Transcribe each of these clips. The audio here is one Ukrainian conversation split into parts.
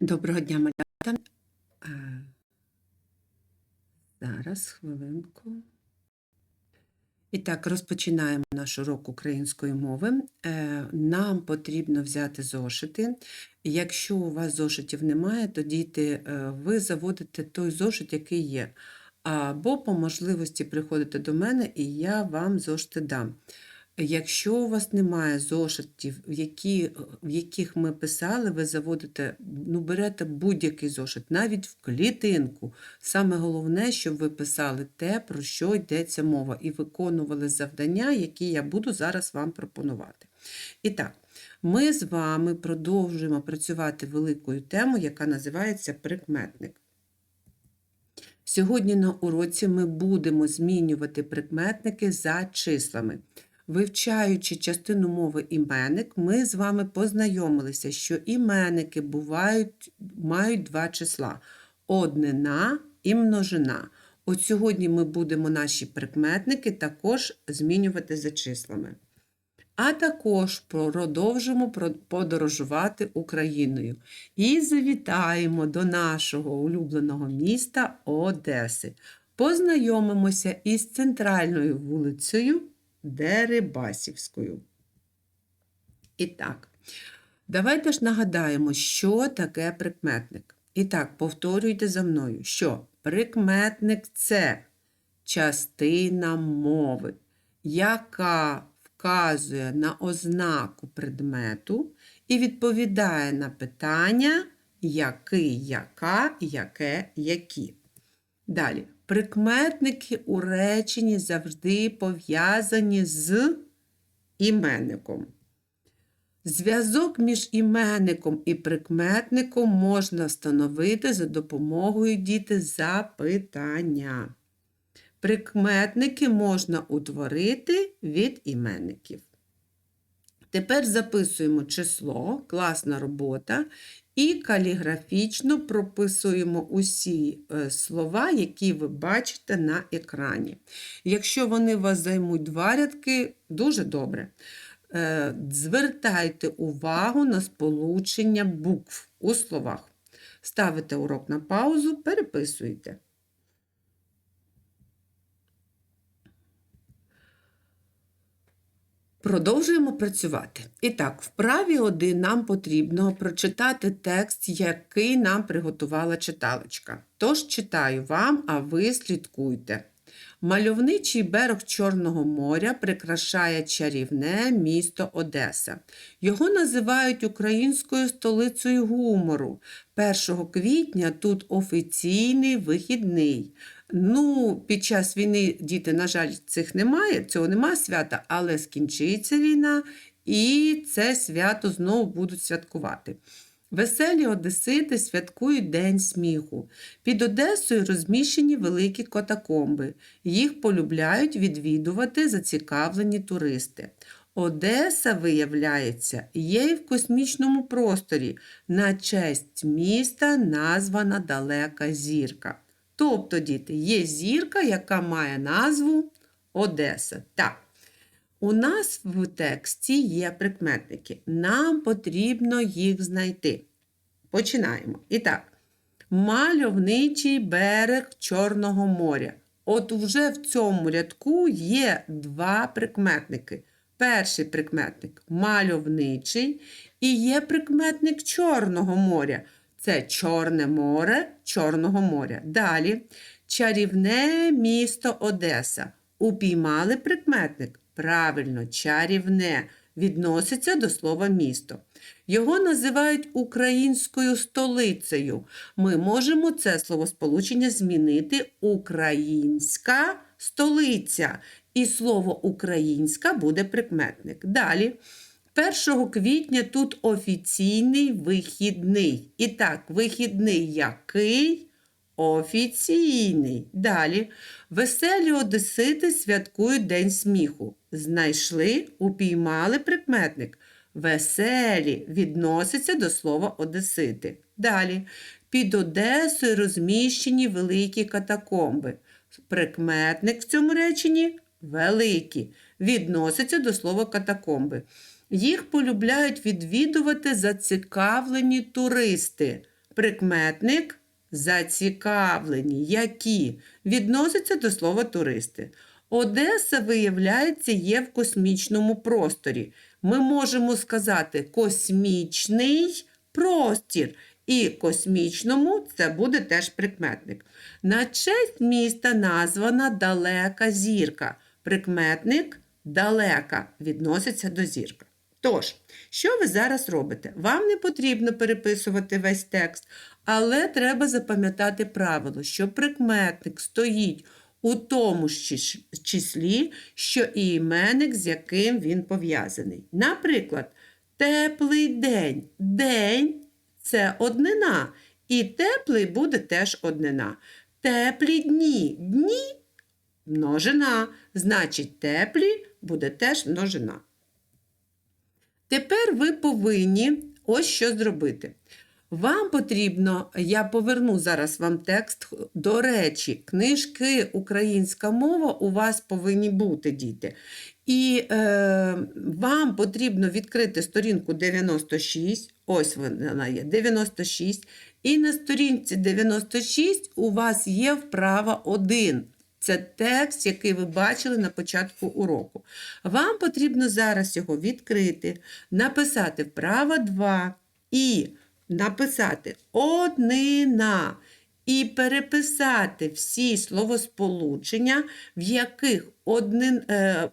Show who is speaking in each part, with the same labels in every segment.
Speaker 1: Доброго дня, малята. Зараз, хвилинку. І так, розпочинаємо наш урок української мови. Е, Нам потрібно взяти зошити. Якщо у вас зошитів немає, то діти, е, ви заводите той зошит, який є. Або по можливості приходите до мене, і я вам зошити дам. Якщо у вас немає зошитів, в, які, в яких ми писали, ви заводите, ну, берете будь-який зошит, навіть в клітинку. Саме головне, щоб ви писали те, про що йдеться мова, і виконували завдання, які я буду зараз вам пропонувати. І так, ми з вами продовжуємо працювати великою темою, яка називається прикметник. Сьогодні на уроці ми будемо змінювати прикметники за числами. Вивчаючи частину мови іменник, ми з вами познайомилися, що іменники бувають, мають два числа однина і множина. От сьогодні ми будемо наші прикметники також змінювати за числами. А також продовжимо подорожувати Україною і завітаємо до нашого улюбленого міста Одеси. Познайомимося із центральною вулицею Дерибасівською. І так, давайте ж нагадаємо, що таке прикметник. І так, повторюйте за мною, що прикметник це частина мови, яка вказує на ознаку предмету і відповідає на питання, який, яка, яке, які. Далі. Прикметники у реченні завжди пов'язані з іменником. Зв'язок між іменником і прикметником можна встановити за допомогою діти запитання. Прикметники можна утворити від іменників. Тепер записуємо число, класна робота, і каліграфічно прописуємо усі е, слова, які ви бачите на екрані. Якщо вони вас займуть два рядки, дуже добре. Е, звертайте увагу на сполучення букв у словах. Ставите урок на паузу, переписуйте. Продовжуємо працювати. І так, в праві 1 нам потрібно прочитати текст, який нам приготувала читалочка. Тож читаю вам, а ви слідкуйте. Мальовничий берег Чорного моря прикрашає чарівне місто Одеса. Його називають українською столицею гумору. 1 квітня тут офіційний вихідний. Ну, під час війни діти, на жаль, цих немає, цього немає свята, але скінчиться війна, і це свято знову будуть святкувати. Веселі Одесити святкують День сміху. Під Одесою розміщені великі катакомби. Їх полюбляють відвідувати зацікавлені туристи. Одеса, виявляється, є і в космічному просторі. На честь міста названа далека зірка. Тобто, діти, є зірка, яка має назву Одеса. Так. У нас в тексті є прикметники. Нам потрібно їх знайти. Починаємо. І так, мальовничий берег Чорного моря. От вже в цьому рядку є два прикметники. Перший прикметник мальовничий, і є прикметник Чорного моря. Це Чорне море Чорного моря. Далі чарівне місто Одеса. Упіймали прикметник. Правильно, чарівне відноситься до слова місто. Його називають українською столицею. Ми можемо це словосполучення змінити українська столиця. І слово українська буде прикметник. Далі. 1 квітня тут офіційний вихідний. І так, вихідний який? Офіційний. Далі. Веселі Одесити святкують День сміху. Знайшли, упіймали прикметник. Веселі відноситься до слова Одесити. Далі. Під Одесою розміщені великі катакомби. Прикметник в цьому реченні великі. Відноситься до слова катакомби. Їх полюбляють відвідувати зацікавлені туристи. прикметник зацікавлені, які відносяться до слова туристи. Одеса, виявляється, є в космічному просторі. Ми можемо сказати космічний простір. І космічному це буде теж прикметник. На честь міста названа далека зірка. Прикметник далека відноситься до зірка. Тож, що ви зараз робите? Вам не потрібно переписувати весь текст, але треба запам'ятати правило, що прикметник стоїть у тому ж числі, що і іменник, з яким він пов'язаний. Наприклад, теплий день. День це однина, і теплий буде теж однина. Теплі дні. Дні множина, значить, теплі буде теж множина. Тепер ви повинні ось що зробити. Вам потрібно, я поверну зараз вам текст. До речі, книжки Українська мова у вас повинні бути, діти. І е, вам потрібно відкрити сторінку 96, ось вона є, 96. І на сторінці 96 у вас є вправа 1. Це текст, який ви бачили на початку уроку. Вам потрібно зараз його відкрити, написати вправа 2 і написати однина і переписати всі словосполучення, в яких один, е,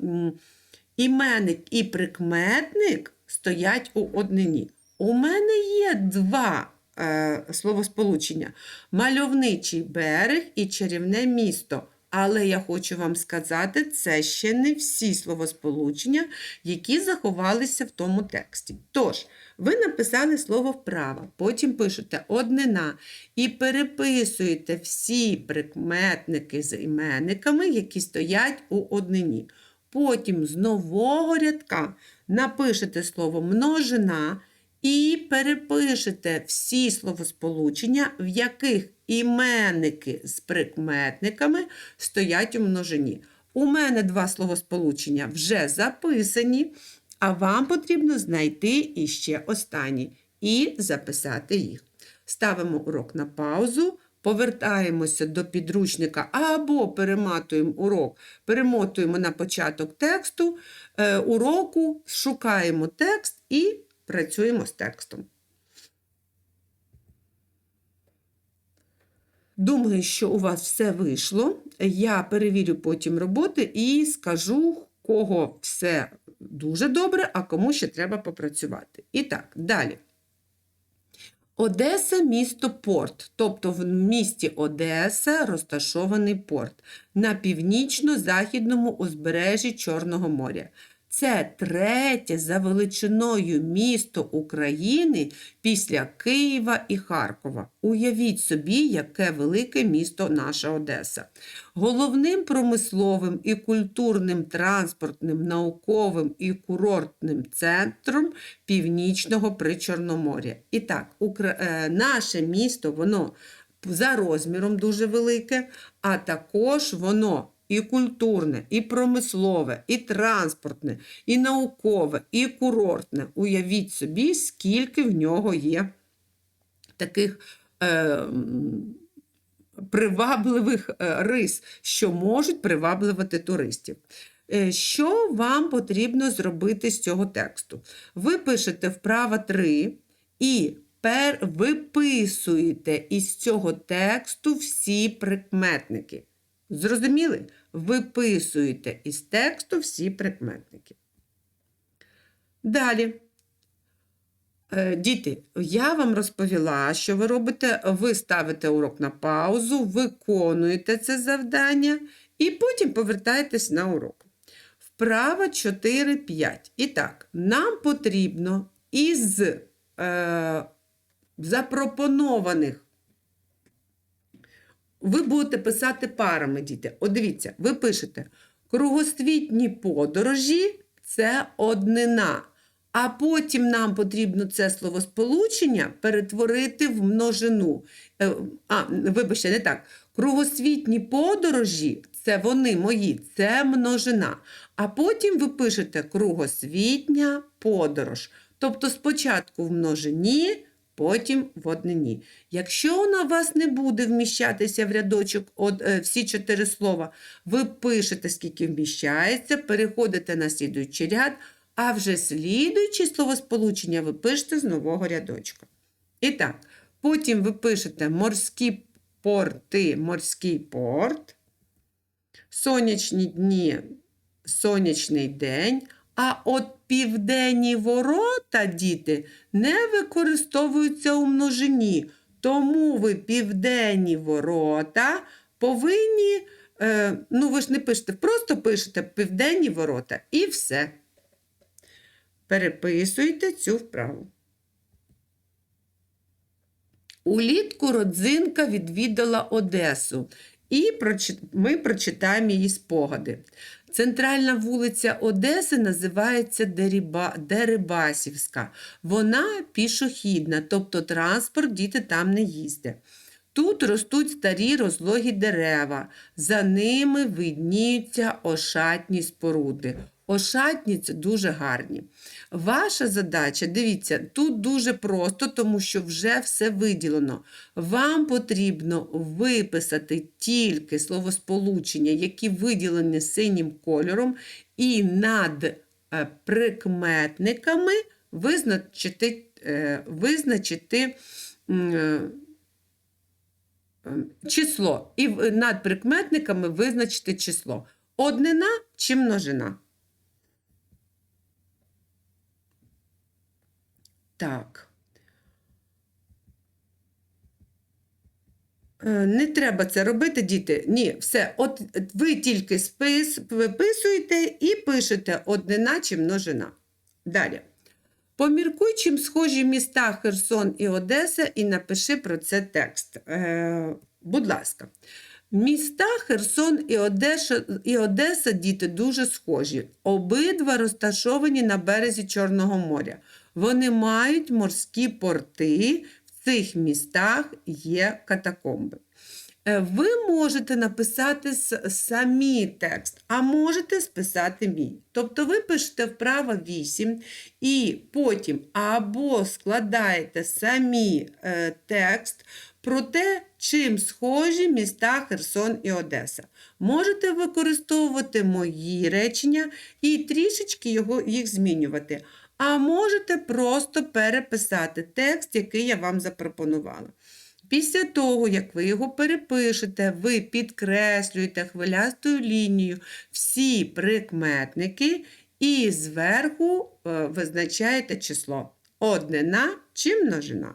Speaker 1: іменник і прикметник стоять у однині. У мене є два е, словосполучення: мальовничий берег і чарівне місто. Але я хочу вам сказати, це ще не всі словосполучення, які заховалися в тому тексті. Тож, ви написали слово вправо, потім пишете однина і переписуєте всі прикметники з іменниками, які стоять у однині. Потім з нового рядка напишете слово множина і перепишете всі словосполучення, в яких іменники з прикметниками стоять у множині. У мене два словосполучення вже записані, а вам потрібно знайти іще останні і записати їх. Ставимо урок на паузу, повертаємося до підручника або перематуємо урок, перемотуємо на початок тексту е, уроку, шукаємо текст і працюємо з текстом. Думаю, що у вас все вийшло. Я перевірю потім роботи і скажу, кого все дуже добре, а кому ще треба попрацювати. І так, далі. Одеса місто порт, тобто в місті Одеса розташований порт на північно-західному узбережжі Чорного моря. Це третє за величиною місто України після Києва і Харкова. Уявіть собі, яке велике місто наша Одеса. Головним промисловим і культурним транспортним, науковим і курортним центром Північного Причорноморя. І так, Укра... е, наше місто, воно за розміром дуже велике, а також воно і культурне, і промислове, і транспортне, і наукове, і курортне. Уявіть собі, скільки в нього є таких е, привабливих е, рис, що можуть приваблювати туристів. Е, Що вам потрібно зробити з цього тексту? Ви пишете вправа 3 і виписуєте із цього тексту всі прикметники. Зрозуміли? Виписуєте із тексту всі прикметники. Далі. Е, Діти, я вам розповіла, що ви робите, ви ставите урок на паузу, виконуєте це завдання і потім повертаєтесь на урок. Вправа 4-5. І так, нам потрібно із е, запропонованих ви будете писати парами, діти. От дивіться, ви пишете кругосвітні подорожі це однина. А потім нам потрібно це словосполучення перетворити в множину. Е, А, вибачте, не так. Кругосвітні подорожі це вони мої, це множина. А потім ви пишете кругосвітня подорож. Тобто спочатку в множині, потім в однині. Якщо вона у вас не буде вміщатися в рядочок од- е, всі чотири слова, ви пишете, скільки вміщається, переходите на слідуючий ряд, а вже слідуюче словосполучення ви пишете з нового рядочка. І так, потім ви пишете морські порти, морський порт, сонячні дні, сонячний день, а от південні ворота, діти, не використовуються у множині. Тому ви південні ворота повинні, е, ну ви ж не пишете, просто пишете південні ворота і все. Переписуйте цю вправу. Улітку родзинка відвідала Одесу, і ми прочитаємо її спогади. Центральна вулиця Одеси називається Деріба... Дерибасівська. Вона пішохідна, тобто транспорт діти там не їздять. Тут ростуть старі розлогі дерева, за ними видніються ошатні споруди. Ошатні це дуже гарні. Ваша задача, дивіться, тут дуже просто, тому що вже все виділено. Вам потрібно виписати тільки словосполучення, які виділені синім кольором, і над е, прикметниками визначити, е, визначити е, ем, число. І над прикметниками визначити число. Однина чи множина? Так. Е, Не треба це робити, діти. Ні, все. От ви тільки спис, виписуєте і пишете однина чи множина. Далі. Поміркуй, чим схожі міста Херсон і Одеса, і напиши про це текст. Е, будь ласка. Міста Херсон і Одеса, і Одеса, діти, дуже схожі. Обидва розташовані на березі Чорного моря. Вони мають морські порти. В цих містах є катакомби. Е, Ви можете написати самі текст, а можете списати мій. Тобто ви пишете вправо 8 і потім або складаєте самі е, текст про те, чим схожі міста Херсон і Одеса. Можете використовувати мої речення і трішечки його, їх змінювати. А можете просто переписати текст, який я вам запропонувала. Після того, як ви його перепишете, ви підкреслюєте хвилястою лінією всі прикметники і зверху е, визначаєте число однина чи множина.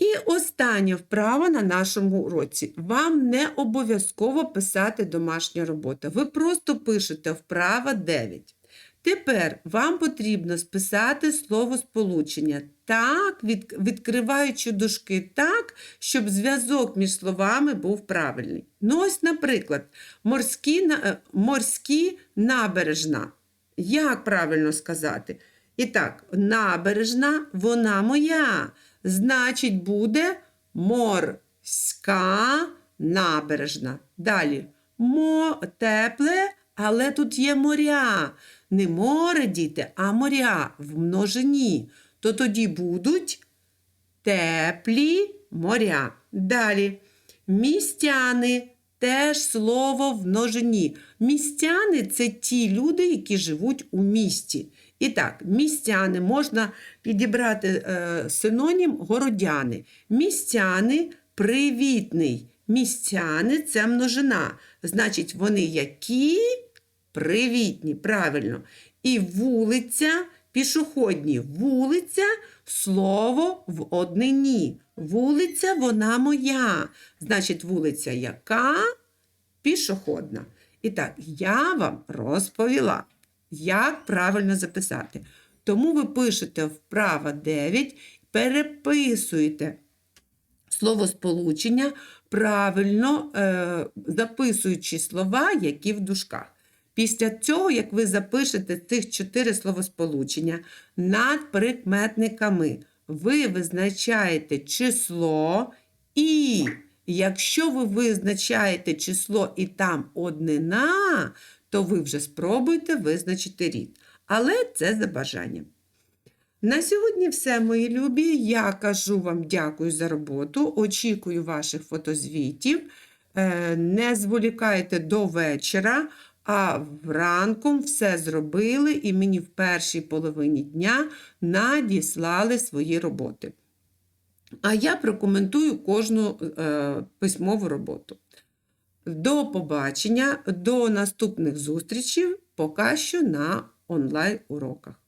Speaker 1: І остання вправа на нашому уроці. Вам не обов'язково писати домашня робота. Ви просто пишете вправа 9. Тепер вам потрібно списати слово сполучення так, від, відкриваючи дужки так, щоб зв'язок між словами був правильний. Ну, ось, наприклад, морські, е, морські набережна. Як правильно сказати? І так, набережна, вона моя. Значить, буде морська набережна. Далі. Мо тепле, але тут є моря. Не море, діти, а моря в множині. То тоді будуть теплі моря. Далі. Містяни. Теж слово в множині. Містяни це ті люди, які живуть у місті. І так, містяни можна підібрати е, синонім городяни. Містяни привітний. Містяни це множина. Значить, вони які привітні, правильно. І вулиця пішохідні. Вулиця слово в однині. Вулиця вона моя. Значить, вулиця яка? Пішохідна. І так, я вам розповіла, як правильно записати. Тому ви пишете вправо 9, переписуєте словосполучення, правильно е, записуючи слова, які в дужках. Після цього, як ви запишете цих чотири словосполучення над прикметниками, ви визначаєте число і якщо ви визначаєте число і там однина, то ви вже спробуйте визначити рід. Але це за бажанням. На сьогодні все, мої любі. Я кажу вам дякую за роботу. Очікую ваших фотозвітів. Е, Не зволікайте до вечора, а вранком все зробили і мені в першій половині дня надіслали свої роботи. А я прокоментую кожну е, письмову роботу. До побачення, до наступних зустрічей, поки що на онлайн-уроках.